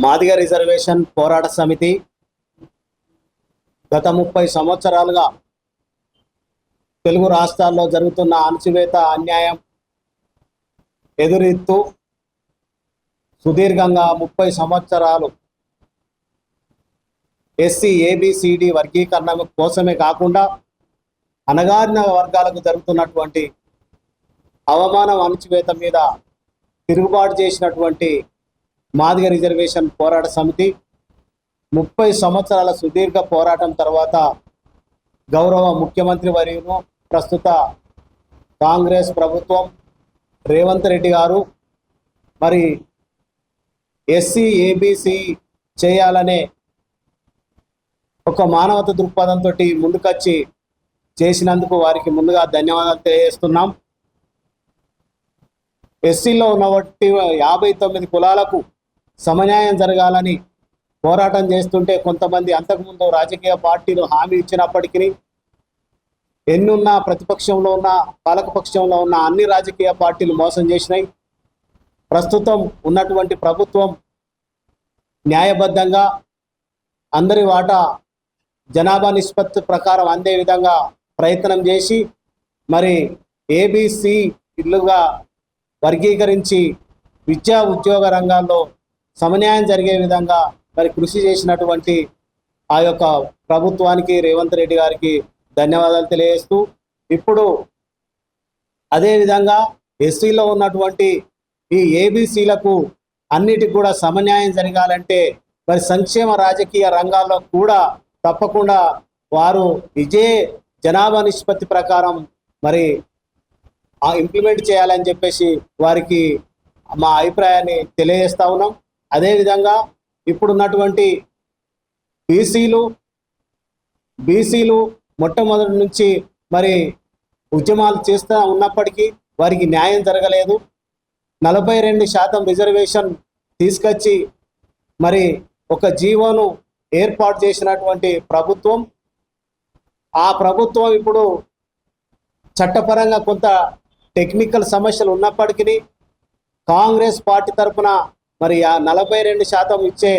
Madiga reservation పోరాట సమితి గత ముప్పై సంవత్సరాలుగా తెలుగు రాష్ట్రాల్లో జరుగుతున్న అణచివేత అన్యాయం ఎదురెత్తు సుదీర్ఘంగా ముప్పై సంవత్సరాలు ఎస్సీ ఏబిసిడి వర్గీకరణ కోసమే కాకుండా అణగారిన వర్గాలకు జరుగుతున్నటువంటి అవమానం అణచివేత మీద తిరుగుబాటు చేసినటువంటి మాదిగ రిజర్వేషన్ పోరాట సమితి ముప్పై సంవత్సరాల సుదీర్ఘ పోరాటం తర్వాత గౌరవ ముఖ్యమంత్రి వర్యును ప్రస్తుత కాంగ్రెస్ ప్రభుత్వం రేవంత్ రెడ్డి గారు మరి ఎస్సీ ఏబీసీ చేయాలనే ఒక మానవత దృక్పథంతో ముందుకొచ్చి చేసినందుకు వారికి ముందుగా ధన్యవాదాలు తెలియజేస్తున్నాం. ఎస్సీలో ఉన్నటువంటి యాభై తొమ్మిది కులాలకు సమన్యాయం జరగాలని పోరాటం చేస్తుంటే కొంతమంది అంతకుముందు రాజకీయ పార్టీలు హామీ ఇచ్చినప్పటికీ ఎన్నున్నా ప్రతిపక్షంలో ఉన్న పాలకపక్షంలో ఉన్న అన్ని రాజకీయ పార్టీలు మోసం చేసినాయి. ప్రస్తుతం ఉన్నటువంటి ప్రభుత్వం న్యాయబద్ధంగా అందరి వాటా జనాభా నిష్పత్తి ప్రకారం అందే విధంగా ప్రయత్నం చేసి మరి ఏబిసి ఇల్లుగా వర్గీకరించి విద్యా ఉద్యోగ రంగాల్లో సమన్యాయం జరిగే విధంగా మరి కృషి చేసినటువంటి ఆ యొక్క ప్రభుత్వానికి రేవంత్ రెడ్డి గారికి ధన్యవాదాలు తెలియజేస్తూ ఇప్పుడు అదేవిధంగా ఎస్సీలో ఉన్నటువంటి ఈ ఏబీసీలకు అన్నిటికి కూడా సమన్యాయం జరగాలంటే మరి సంక్షేమ రాజకీయ రంగాల్లో కూడా తప్పకుండా వారు ఇదే జనాభా నిష్పత్తి ప్రకారం మరి ఆ ఇంప్లిమెంట్ చేయాలని చెప్పేసి వారికి మా అభిప్రాయాన్ని తెలియజేస్తా ఉన్నాం. అదేవిధంగా ఇప్పుడున్నటువంటి బీసీలు బీసీలు మొట్టమొదటి నుంచి మరి ఉద్యమాలు చేస్తూ ఉన్నప్పటికీ వారికి న్యాయం జరగలేదు. నలభై రెండు శాతం రిజర్వేషన్ తీసుకొచ్చి మరి ఒక జీవోను ఏర్పాటు చేసినటువంటి ప్రభుత్వం ఆ ప్రభుత్వం ఇప్పుడు చట్టపరంగా కొంత టెక్నికల్ సమస్యలు ఉన్నప్పటికీ కాంగ్రెస్ పార్టీ తరఫున మరి ఆ నలభై రెండు శాతం ఇచ్చే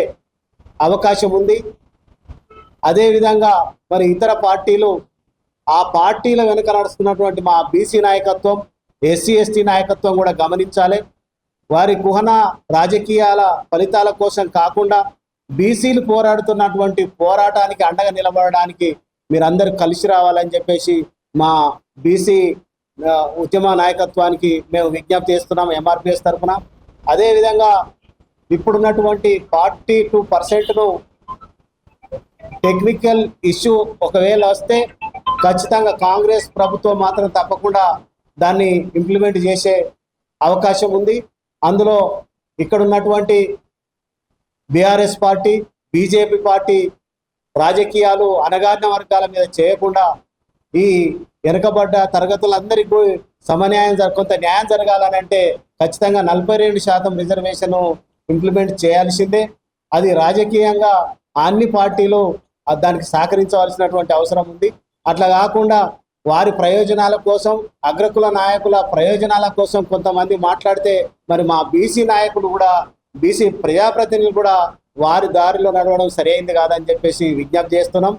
అవకాశం ఉంది. అదేవిధంగా మరి ఇతర పార్టీలు ఆ పార్టీల వెనుక నడుస్తున్నటువంటి మా బీసీ నాయకత్వం ఎస్సీ ఎస్టీ నాయకత్వం కూడా గమనించాలి. వారి కుహన రాజకీయాల ఫలితాల కోసం కాకుండా బీసీలు పోరాడుతున్నటువంటి పోరాటానికి అండగా నిలబడడానికి మీరందరూ కలిసి రావాలని చెప్పేసి మా బీసీ ఉద్యమ నాయకత్వానికి మేము విజ్ఞప్తి చేస్తున్నాం ఎంఆర్పిఎస్ తరఫున. అదేవిధంగా ఇప్పుడున్నటువంటి ఫార్టీ టూ పర్సెంట్ను టెక్నికల్ ఇష్యూ ఒకవేళ వస్తే ఖచ్చితంగా కాంగ్రెస్ ప్రభుత్వం మాత్రం తప్పకుండా దాన్ని ఇంప్లిమెంట్ చేసే అవకాశం ఉంది. అందులో ఇక్కడ ఉన్నటువంటి బీఆర్ఎస్ పార్టీ బీజేపీ పార్టీ రాజకీయాలు అణగారిన వర్గాల మీద చేయకుండా ఈ వెనుకబడ్డ తరగతులందరికీ సమన్యాయం కొంత న్యాయం జరగాలని అంటే ఖచ్చితంగా నలభై రెండు శాతం రిజర్వేషన్ ఇంప్లిమెంట్ చేయాల్సిందే. అది రాజకీయంగా అన్ని పార్టీలు దానికి సహకరించవలసినటువంటి అవసరం ఉంది. అట్లా కాకుండా వారి ప్రయోజనాల కోసం అగ్రకుల నాయకుల ప్రయోజనాల కోసం కొంతమంది మాట్లాడితే మరి మా బీసీ నాయకులు కూడా బీసీ ప్రజాప్రతినిధులు కూడా వారి దారిలో నడవడం సరైంది కాదని చెప్పేసి విజ్ఞప్తి చేస్తున్నాం.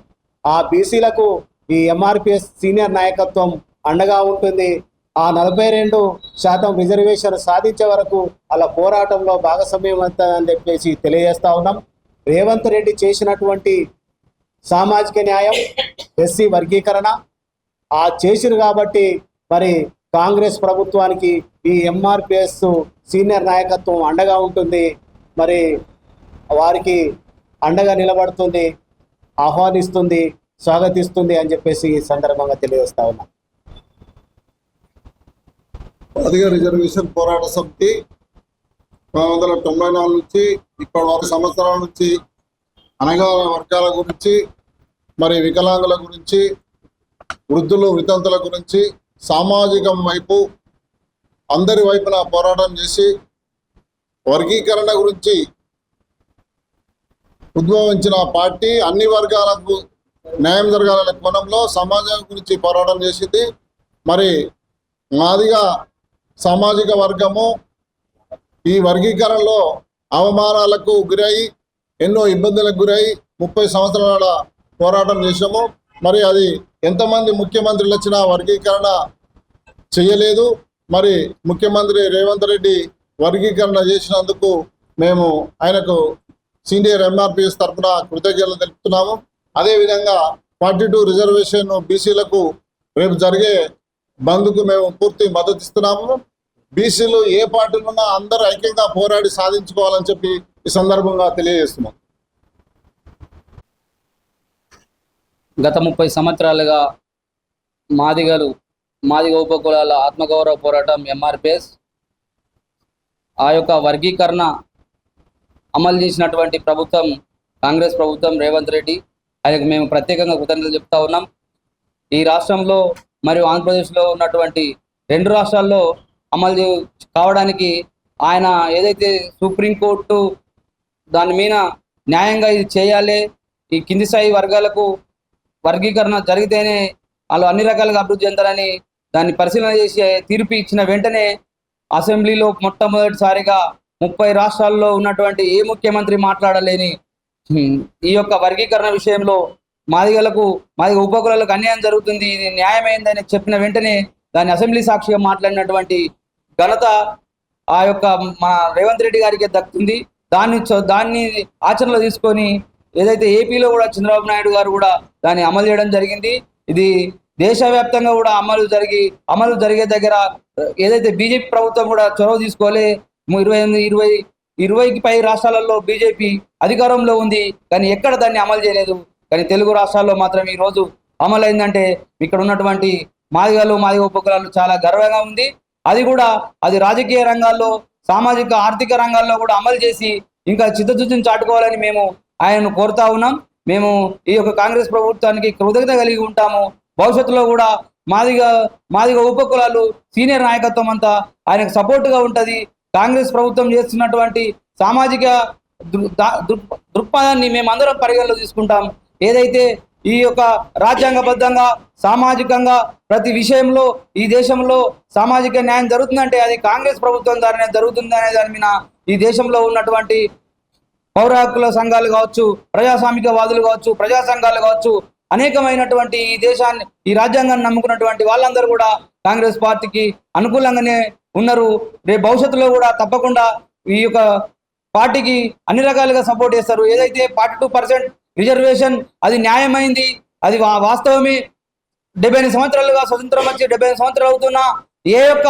ఆ బీసీలకు ఈ ఎంఆర్పిఎస్ సీనియర్ నాయకత్వం అండగా ఉంటుంది. ఆ నలభై రెండు శాతం రిజర్వేషన్ సాధించే వరకు అలా పోరాటంలో భాగస్వామ్యం అని చెప్పేసి తెలియజేస్తా ఉన్నాం. రేవంత్ రెడ్డి చేసినటువంటి సామాజిక న్యాయం ఎస్సీ వర్గీకరణ ఆ చేసిరు కాబట్టి మరి కాంగ్రెస్ ప్రభుత్వానికి ఈ ఎంఆర్పిఎస్ సీనియర్ నాయకత్వం అండగా ఉంటుంది. మరి వారికి అండగా నిలబడుతుంది ఆహ్వానిస్తుంది స్వాగతిస్తుంది అని చెప్పేసి ఈ సందర్భంగా తెలియజేస్తా ఉన్నాం. అధిక రిజర్వేషన్ పోరాట సమితి పంతొమ్మిది వందల తొంభై నాలుగు నుంచి ఇప్పటి వరకు సంవత్సరాల నుంచి అనగా వర్గాల గురించి మరి వికలాంగుల గురించి వృద్ధులు వితంతుల గురించి సామాజికం వైపు అందరి వైపున పోరాటం చేసి వర్గీకరణ గురించి ఉద్భవించిన పార్టీ అన్ని వర్గాలకు న్యాయం జరగాలనే కోణంలో సమాజం గురించి పోరాటం చేసింది. మరి మాదిగా సామాజిక వర్గము ఈ వర్గీకరణలో అవమానాలకు గురై ఎన్నో ఇబ్బందులకు గురై ముప్పై సంవత్సరాల పోరాటం చేశాము. మరి అది ఎంతమంది ముఖ్యమంత్రులు వచ్చినా వర్గీకరణ చేయలేదు. మరి ముఖ్యమంత్రి రేవంత్ రెడ్డి వర్గీకరణ చేసినందుకు మేము ఆయనకు సీనియర్ ఎంఆర్పిఎస్ తరఫున కృతజ్ఞతలు తెలుపుతున్నాము. అదేవిధంగా ఫార్టీ టూ రిజర్వేషన్ బీసీలకు రేపు జరిగే బంద్కు మేము పూర్తి మద్దతు ఇస్తున్నాము. బీసీలు ఏ పార్టీలు ఉన్నా అందరూ ఐక్యంగా పోరాడి సాధించుకోవాలని చెప్పి ఈ సందర్భంగా తెలియజేస్తున్నాం. గత ముప్పై సంవత్సరాలుగా మాదిగలు మాదిగ ఉపకులాల ఆత్మగౌరవ పోరాటం ఎంఆర్పిఎస్ ఆ యొక్క వర్గీకరణ అమలు చేసినటువంటి ప్రభుత్వం కాంగ్రెస్ ప్రభుత్వం రేవంత్ రెడ్డి ఆయనకు మేము ప్రత్యేకంగా కృతజ్ఞతలు చెప్తా ఉన్నాం. ఈ రాష్ట్రంలో మరియు ఆంధ్రప్రదేశ్లో ఉన్నటువంటి రెండు రాష్ట్రాల్లో అమలు కావడానికి ఆయన ఏదైతే సుప్రీంకోర్టు దాని మీద న్యాయంగా ఇది చేయాలి ఈ కింది స్థాయి వర్గాలకు వర్గీకరణ జరిగితేనే వాళ్ళు అన్ని రకాలుగా అభివృద్ధి చెందాలని దాన్ని పరిశీలన చేసి తీర్పు ఇచ్చిన వెంటనే అసెంబ్లీలో మొట్టమొదటిసారిగా ముప్పై రాష్ట్రాల్లో ఉన్నటువంటి ఏ ముఖ్యమంత్రి మాట్లాడలేని ఈ యొక్క వర్గీకరణ విషయంలో మాదిగలకు మాదిగ ఉపకులకు అన్యాయం జరుగుతుంది ఇది న్యాయమైందని చెప్పిన వెంటనే దాన్ని అసెంబ్లీ సాక్షిగా మాట్లాడినటువంటి ఘనత ఆ యొక్క మన రేవంత్ రెడ్డి గారికి దక్కుతుంది దాన్ని దాన్ని ఆచరణలో తీసుకొని ఏదైతే ఏపీలో కూడా చంద్రబాబు నాయుడు గారు కూడా దాన్ని అమలు చేయడం జరిగింది. ఇది దేశవ్యాప్తంగా కూడా అమలు జరిగి అమలు జరిగే దగ్గర ఏదైతే బీజేపీ ప్రభుత్వం కూడా చొరవ తీసుకోలే ఇరవై ఎనిమిది ఇరవై ఇరవైకి పై రాష్ట్రాలలో బీజేపీ అధికారంలో ఉంది కానీ ఎక్కడ దాన్ని అమలు చేయలేదు. కానీ తెలుగు రాష్ట్రాల్లో మాత్రం ఈరోజు రోజు ఇక్కడ ఉన్నటువంటి మాదిగలు మాదిగ ఉపకులాలు చాలా గర్వంగా ఉంది. అది కూడా అది రాజకీయ రంగాల్లో సామాజిక ఆర్థిక రంగాల్లో కూడా అమలు చేసి ఇంకా చిత్తశుద్ధిని చాటుకోవాలని మేము ఆయనను కోరుతా ఉన్నాం. మేము ఈ యొక్క కాంగ్రెస్ ప్రభుత్వానికి కృతజ్ఞత కలిగి ఉంటాము. భవిష్యత్తులో కూడా మాదిగ మాదిగ ఉపకులాలు సీనియర్ నాయకత్వం అంతా ఆయనకు సపోర్టుగా ఉంటుంది. కాంగ్రెస్ ప్రభుత్వం చేస్తున్నటువంటి సామాజిక దృక్పథాన్ని మేమందరం పరిగణలో తీసుకుంటాం. ఏదైతే ఈ యొక్క రాజ్యాంగబద్ధంగా సామాజికంగా ప్రతి విషయంలో ఈ దేశంలో సామాజిక న్యాయం జరుగుతుందంటే అది కాంగ్రెస్ ప్రభుత్వం ద్వారానే జరుగుతుందనే దాని మీద ఈ దేశంలో ఉన్నటువంటి పౌర హక్కుల సంఘాలు కావచ్చు ప్రజాస్వామికవాదులు కావచ్చు ప్రజా సంఘాలు కావచ్చు అనేకమైనటువంటి ఈ దేశాన్ని ఈ రాజ్యాంగాన్ని నమ్ముకున్నటువంటి వాళ్ళందరూ కూడా కాంగ్రెస్ పార్టీకి అనుకూలంగానే ఉన్నారు. రేపు భవిష్యత్తులో కూడా తప్పకుండా ఈ యొక్క పార్టీకి అన్ని రకాలుగా సపోర్ట్ చేస్తారు. ఏదైతే ఫార్టీ టూ పర్సెంట్ రిజర్వేషన్ అది న్యాయమైంది అది వాస్తవమే. డెబ్బై ఎనిమిది సంవత్సరాలుగా స్వతంత్రం వచ్చి డెబ్బై ఎనిమిది సంవత్సరాలు అవుతున్నా ఏ యొక్క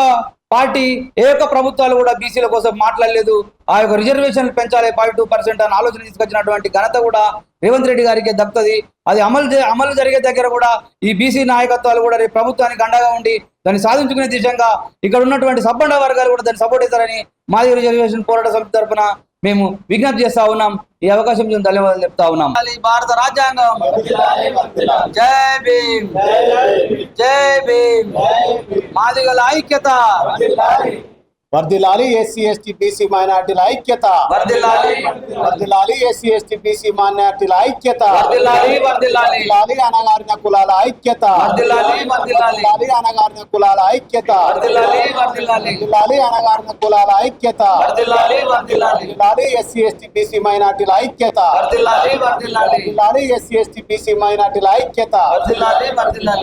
పార్టీ ఏ యొక్క ప్రభుత్వాలు కూడా బీసీల కోసం మాట్లాడలేదు. ఆ యొక్క రిజర్వేషన్ పెంచాలి పాయింట్ టూ పర్సెంట్ అని ఆలోచన తీసుకొచ్చినటువంటి ఘనత కూడా రేవంత్ రెడ్డి గారికి దక్కుతుంది. అది అమలు అమలు జరిగే దగ్గర కూడా ఈ బీసీ నాయకత్వాలు కూడా రేపు ప్రభుత్వానికి అండగా ఉండి దాన్ని సాధించుకునే దిశగా ఇక్కడ ఉన్నటువంటి సబ్బండ వర్గాలు కూడా దాన్ని సపోర్ట్ చేస్తారని మాది రిజర్వేషన్ పోరాట సమితి తరఫున మేము విజ్ఞప్తి చేస్తా ఉన్నాం. ఈ అవకాశం మేము ధన్యవాదాలు చెప్తా ఉన్నాం. భారత రాజ్యాంగం. జై భీమ్. జై భీమ్. మాదిగల ఐక్యత. వర్దిలాలి ఎస్సీ ఎస్టీ బీసీ మైనార్టీల ఐక్యత వర్దిల్లాలి వర్దిలాలి ఎస్సీ ఎస్టీ బీసీ మైనార్టీల ఐక్యత వర్దిల్లాలి వర్దిల్లాలి వర్దిలాలి అనగారిన కులాల ఐక్యత వర్దిల్లాలి వర్దిల్లాలి వర్దిలాలి అనగారిన కులాల ఐక్యత వర్దిల్లాలి వర్దిల్లాలి వర్దిలాలి అనగారిన కులాల ఐక్యత వర్దిల్లాలి వర్దిల్లాలి వర్దిలాలి ఎస్సీ ఎస్టీ బీసీ మైనార్టీల ఐక్యత వర్దిల్లాలి వర్దిల్లాలి వర్దిలాలి ఎస్సీ ఎస్టీ బీసీ మైనార్టీల ఐక్యత వర్దిల్లాలి వర్దిల్లాలి